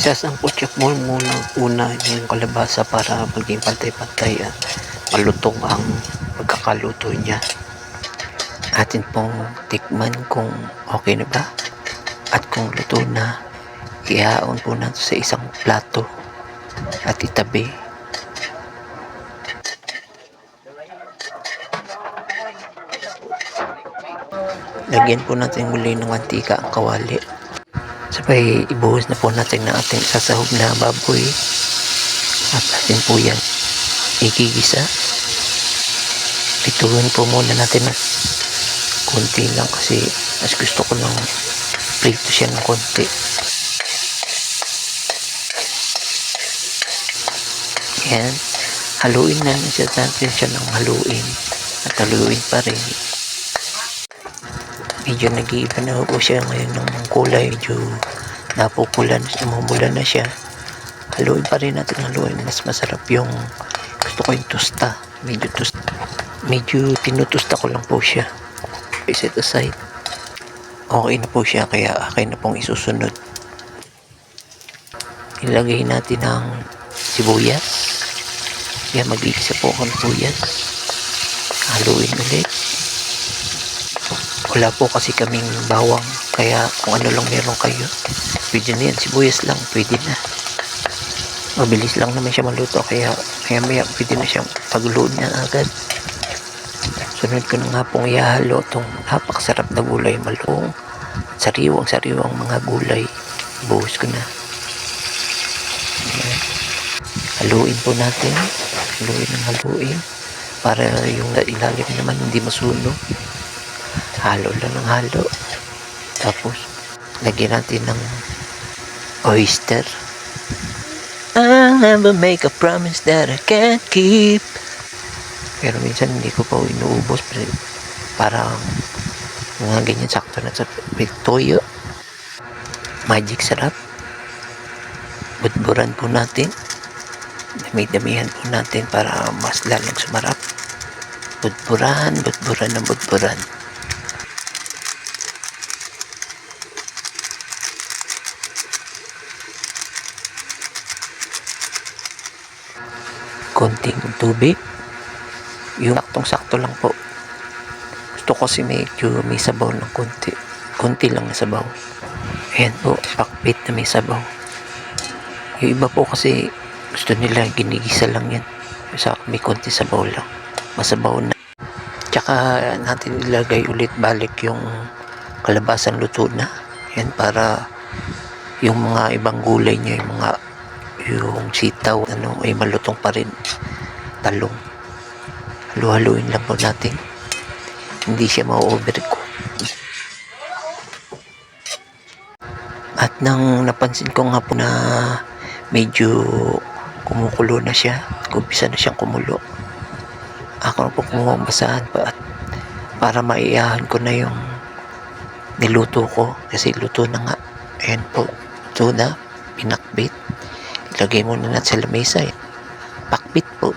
Check mo muna una yung kalabasa para maging pantay-pantay at malutong ang pagkakaluto niya. Atin pong tikman kung okay na ba at kung luto na ihaon po natin sa isang plato at itabi. Lagyan po natin muli ng mantika ang kawali. Sabay ibuhos na po natin ng ating sasahog na baboy. At atin po yan igigisa. Pituhin po muna natin na konti lang kasi mas gusto ko ng prito siya ng konti. Yan. Haluin na natin siya ng haluin. At haluin pa rin. Medyo nag-iiba na po siya ngayon ng kulay. Medyo napupula na, namumula na siya. Haluin pa rin natin haluin. Mas masarap yung gusto ko yung tusta. Medyo tusta. Medyo tinutusta ko lang po siya. Set aside. Okay na po siya kaya akin na pong isusunod. Ilagay natin ang sibuyas. Yan, mag-iisa po ako ng sibuyas. Haluin ulit. Wala po kasi kaming bawang. Kaya kung ano lang meron kayo, pwede na yan. Sibuyas lang, pwede na. Mabilis lang naman siya maluto. Kaya maya maya pwede na siyang pagluto niya agad. Sunod ko na nga pong ihalo itong napakasarap na gulay malutong. Sariwang sariwang mga gulay. Buhos ko na. Haluin po natin. Haluin ng haluin. Para yung ilalim naman hindi masunog. Halo lang ng halo. Tapos, lagyan natin ng oyster. I'll never make a promise that I can't keep. Pero minsan hindi ko pa inuubos. Parang mga ganyan sakto na sa toyo. Magic sarap. Budburan po natin. Dami-damihan po natin para mas lalong sumarap. Budburan, budburan ng budburan. Konting tubig. Yung saktong-sakto lang po. Gusto ko kasi medyo may sabaw ng konti. Konti lang na sabaw. Ayan po, pakbit na may sabaw. Yung iba po kasi gusto nila ginigisa lang yan. Sa may konti sabaw lang. Masabaw na. Tsaka natin ilagay ulit balik yung kalabasang luto na. Yan para yung mga ibang gulay niya, yung mga yung sitaw ano ay malutong pa rin. Talong. Halu-haluin lang po natin. Hindi siya ma-overcook at nang napansin ko nga po na medyo kumukulo na siya kumpisa na siyang kumulo ako na po kumuha ang basahan pa at para maiyahan ko na yung niluto ko kasi luto na nga. Ayan po. Luto na. Pinakbit ilagay muna natin sa lamesa eh. pakbit po